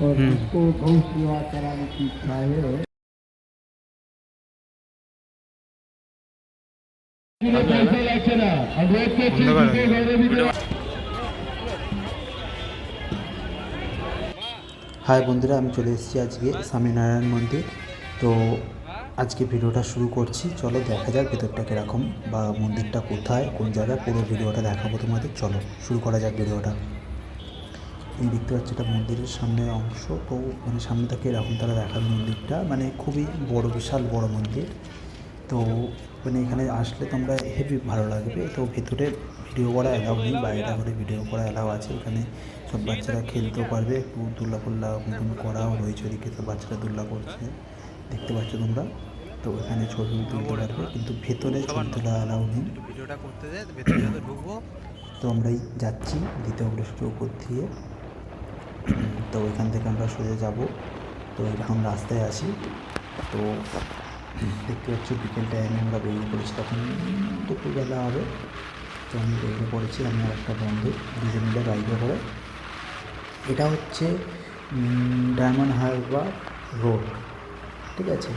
और जिसको गौ सेवा कराने की इच्छा है হাই বন্ধুরা আমি চলে এসেছি আজকে স্বামীনারায়ণ মন্দির তো আজকে ভিডিওটা শুরু করছি চলো দেখা যাক ভেতরটা কীরকম বা মন্দিরটা কোথায় কোন জায়গায় পুরো ভিডিওটা দেখাবো তোমাদের চলো শুরু করা যাক ভিডিওটা এই দেখতে পাচ্ছি এটা মন্দিরের সামনে অংশ। তো মানে সামনে থেকে এরকম তারা দেখার মন্দিরটা। মানে খুবই বড় বিশাল বড় মন্দির। তো মানে এখানে আসলে তোমরা হেভি ভালো লাগবে। তো ভেতরে ভিডিও করা অ্যালাউ নেই বাইরে করে ভিডিও করা অ্যালাউ আছে। এখানে সব বাচ্চারা খেলতেও পারবে একটু দুল্লা ফুল্লা মতন করাও রয়েছে ওদিকে তো বাচ্চারা দুল্লা করছে। দেখতে পাচ্ছ তোমরা? তো এখানে ছবি তুলতে পারবে কিন্তু ভেতরে ছবি তোলা অ্যালাউ নেই। ভিডিওটা করতে তো আমরাই যাচ্ছি দ্বিতীয় অগ্রসর উপর দিয়ে। তো ওইখান থেকে আমরা সোজা যাব। তো এখন রাস্তায় আছি। তো দেখতে পাচ্ছি বিকেল টাইমে আমরা বেরিয়ে পড়েছি। তখন দুপুরবেলা হবে। তো আমি বেরিয়ে পড়েছি, আমি আর একটা বন্ধু দুজন মিলে বাইকে করে। এটা হচ্ছে ডায়মন্ড হারবার রোড, ঠিক আছে?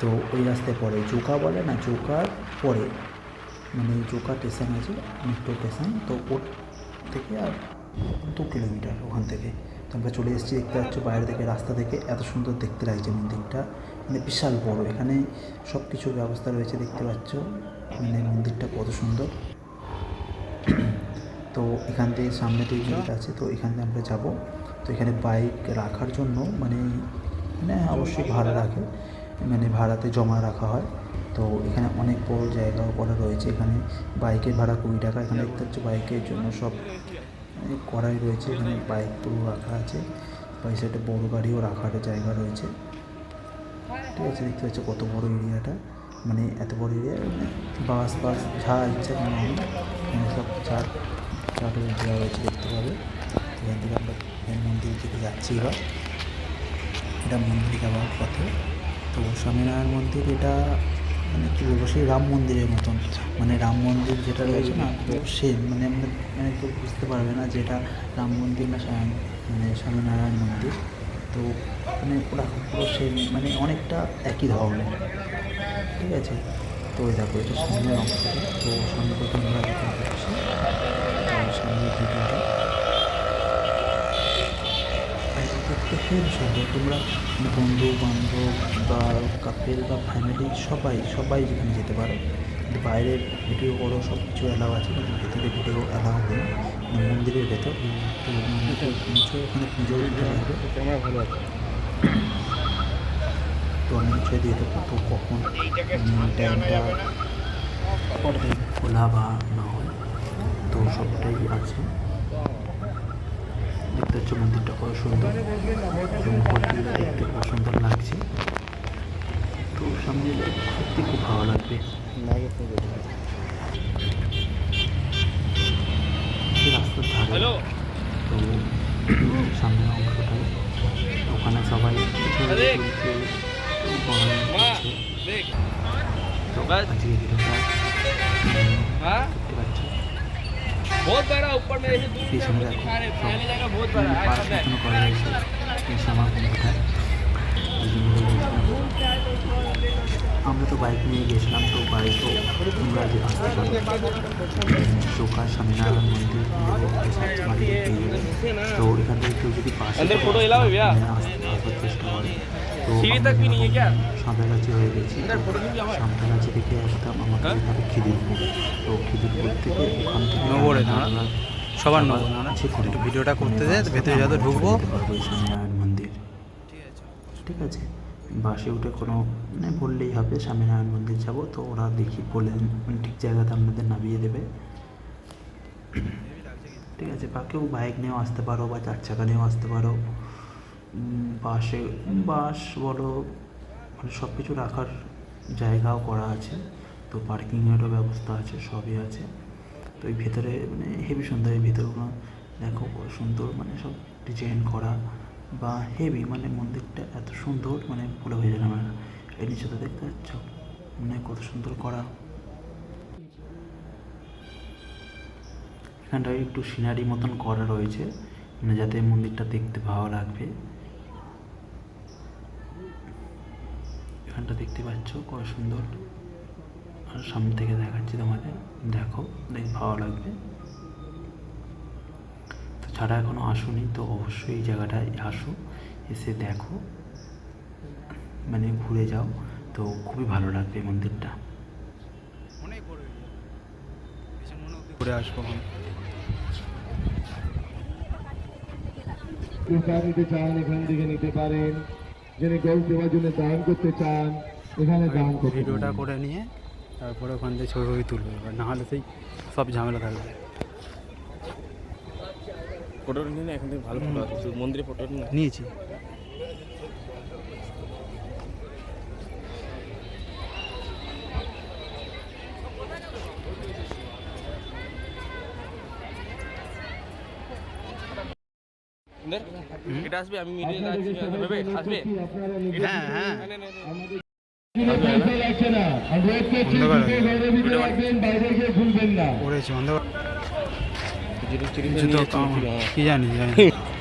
তো ওই রাস্তায় পড়ে। জোকা বলে না জোকার পরে। মানে জোকা স্টেশন আছে মেট্রো স্টেশন তো ওর থেকে আর দু কিলোমিটার ওখান থেকে। আমরা চলে এসেছি দেখতে পাচ্ছ বাইরে থেকে, রাস্তা থেকে। এত সুন্দর দেখতে লাগছে মন্দিরটা। মানে বিশাল বড়। এখানে সব কিছুর ব্যবস্থা রয়েছে দেখতে পাচ্ছ। মানে মন্দিরটা কত সুন্দর। তো এখান থেকে সামনে দুই মিনিট আছে, তো এখান থেকে আমরা যাব। তো এখানে বাইক রাখার জন্য মানে মানে অবশ্যই ভাড়া রাখে। মানে ভাড়াতে জমা রাখা হয়। তো এখানে অনেক বড় জায়গাও করা রয়েছে। এখানে বাইকের ভাড়া কুড়ি টাকা। এখানে দেখতে হচ্ছে বাইকের জন্য সব করাই রয়েছে, এখানে বাইক পুরো রাখা আছে। বাই সাইডে বড়ো গাড়িও রাখার জায়গা রয়েছে। ঠিক আছে, দেখতে পাচ্ছ কত বড় এরিয়াটা। মানে এত বড় এরিয়া মানে বাস বাস, যা ইচ্ছা মানে সব চার চার দেওয়া রয়েছে, দেখতে পাবে। এখান থেকে আমরা মেন মন্দিরের দিকে যাচ্ছি এবার। এটা মন্দির যাওয়ার পথে। তো স্বামীনারায়ণ মন্দির, এটা মানে কী বলব, সেই রাম মন্দিরের মতন। মানে রাম মন্দির যেটা রয়েছে না, তো সে মানে মানে কেউ বুঝতে পারবে না যেটা রাম মন্দির না মানে স্বামীনারায়ণ মন্দির। তো মানে ওরা পুরো সে মানে অনেকটা একই ধরনের। ঠিক আছে? তো ওই দেখো, এটা সামনের অংশটা তো সামনে প্রথম আমরা দেখতে পাচ্ছি তো সামনের ভিডিওটা দেখতে খুব তোমরা বন্ধু বান্ধব বা কাপেল বা ফ্যামিলি সবাই সবাই যেখানে যেতে পারো। বাইরের ভিডিও করো সব কিছু অ্যালাউ আছে, কিন্তু ভেতরে ভিডিও অ্যালাউ নেই। মানে মন্দিরের ভেতর তো পুজো ওখানে পুজো ক্যামেরা ভালো তো আমি ছেড়ে দিয়ে দেবো, তো কখন টাইমটা খোলা বা না হয়, তো সবটাই আছে। দেখতে হচ্ছে মন্দিরটা কত সুন্দর এবং মন্দিরটা দেখতে খুব সুন্দর লাগছে। তো সামনে সত্যি খুব ভালো লাগবে। রাস্তার ধারে তো সামনের অংশটায় ওখানে সবাই তো আজকে ভিডিওটা हाँ দেখতে পাচ্ছ बहुत बड़ा ऊपर में ऐसे दूर পিছনে से দেখো दिखा रहे সব पहले जगह बहुत बड़ा है পার্ক सब है মতন করা হয়েছে এসে আমার বন্ধুটা দুজন মিলে গেছিলাম। আমরা তো বাইক নিয়ে গেছিলাম তো বাইকও তোমরা যে আসতে পারো চোখা স্বামীনারায়ণ মন্দির সার্চ মারিয়ে পেয়ে যাবে তো এখান থেকে কেউ যদি পাশে अंदर फोटो अलाउ है भैया মানে আসতে আসার চেষ্টা করে হয়ে গেছি। আমাকে খিদিরপুর তো খিদিরপুর থেকে ওখান থেকে দাঁড়া সবার নয় ভিডিওটা করতে যায় ভেতরে যাতে ঢুকবো। ওই মন্দির। ঠিক আছে। বাসে উঠে কোনো মানে বললেই হবে স্বামীনারায়ণ মন্দির যাব তো ওরা দেখি বলে মানে ঠিক জায়গাতে আপনাদের নামিয়ে দেবে। ঠিক আছে বা কেউ বাইক নিয়েও আসতে পারো বা চার চাকা নিয়েও আসতে পারো। বাসে বাস বলো মানে সব কিছু রাখার জায়গাও করা আছে। তো পার্কিংয়েরও ব্যবস্থা আছে, সবই আছে। তো এই ভেতরে মানে হেভি সুন্দর এই ভেতরগুলো দেখো কত সুন্দর মানে সব ডিজাইন করা বা হেভি মানে মন্দিরটা এত সুন্দর মানে বলে হয়ে যাবে না এই নিচে তো দেখতে পাচ্ছ মানে কত সুন্দর করা। এখানটায় একটু সিনারি মতন করা রয়েছে মানে যাতে মন্দিরটা দেখতে ভালো লাগবে। এখানটা দেখতে পাচ্ছ কত সুন্দর। আর সামনে থেকে দেখাচ্ছি তোমাদের। দেখো দেখ ভালো লাগবে। তো যারা এখনও আসুনি তো অবশ্যই এই জায়গাটায় আসো এসে দেখো। মানে ঘুরে যাও। তো খুবই ভালো লাগবে এই মন্দিরটা। মনে ঘুরে আসব চান এখান থেকে নিতে পারেন। যিনি গৌ দেওয়ার জন্য দান করতে চান এখানে দান করতে ভিডিওটা করে নিয়ে তারপরে ওখান থেকে ছবি ছবি তুলবে। এবার না হলে সেই সব ঝামেলা থাকবে। ফটো নিয়ে এখন এখান থেকে ভালো ফটো আছে। মন্দিরে ফটো নিয়েছি। এটা আসবে আমি মিডিয়ে আছি আসবে। হ্যাঁ হ্যাঁ। আমাদের জানি লাগছে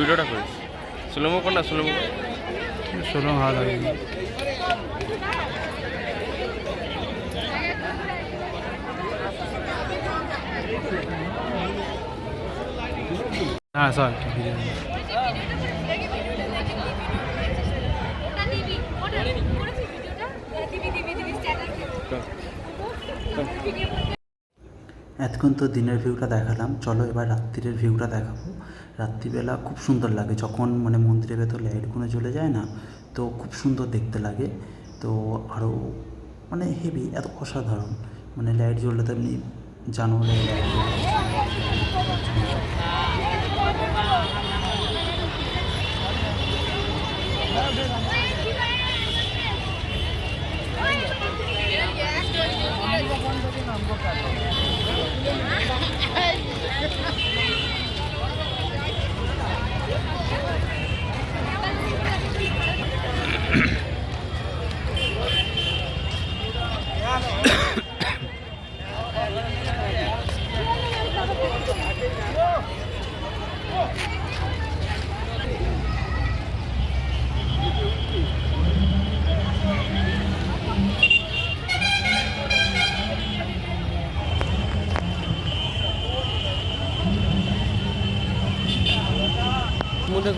ভিডিওটা করিস সুলমো কর না সুলমো ভালো লাগে হ্যাঁ স্যার ভিডিও ওটা দিবি ওটা করেছিস ভিডিওটা দিবি দিবি দিবি স্ট্যাটাস ভিডিও এতক্ষণ তো দিনের ভিউটা দেখালাম। চলো এবার রাত্রির ভিউটা দেখাবো। রাত্রিবেলা খুব সুন্দর লাগে। যখন মানে মন্দিরের ভেতর লাইটগুলো জ্বলে যায় না, তো খুব সুন্দর দেখতে লাগে। তো আরও মানে হেভি এত অসাধারণ। মানে লাইট জ্বললে তো এমনি জানুয়ারি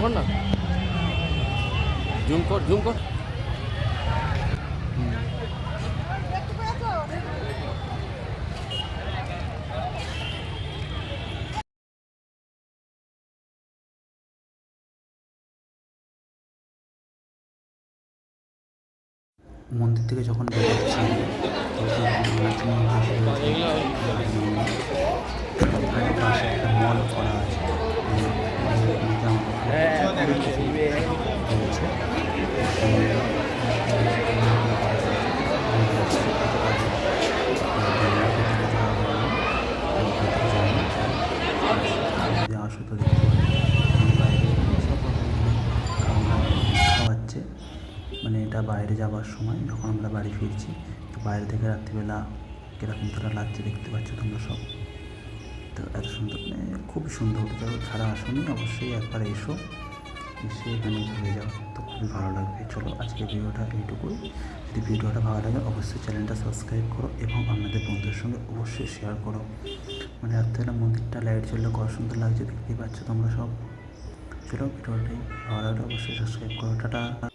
কর না? জুম কর জুম কর। মন্দির থেকে যখন বেরোচ্ছি তখন এটা বাইরে যাওয়ার সময় যখন আমরা বাড়ি ফিরছি, তো বাইরে থেকে রাত্রিবেলা কীরকম তারা লাগছে দেখতে পাচ্ছ তোমরা সব। তো এত সুন্দর মানে খুবই সুন্দর তো যারা আসনি, অবশ্যই একবার এসো, এসে এখানে ঘুরে যাও, তো খুবই ভালো লাগবে। চলো আজকে ভিডিওটা এইটুকুই যদি ভিডিওটা ভালো লাগে, অবশ্যই চ্যানেলটা সাবস্ক্রাইব করো এবং আপনাদের বন্ধুদের সঙ্গে অবশ্যই শেয়ার করো। মানে রাত্রেবেলা মন্দিরটা লাইট জ্বললে কত সুন্দর লাগছে দেখতেই পাচ্ছ তোমরা সব। চলো ভিডিওটাই ভালো লাগলে অবশ্যই সাবস্ক্রাইব করো। টাটা।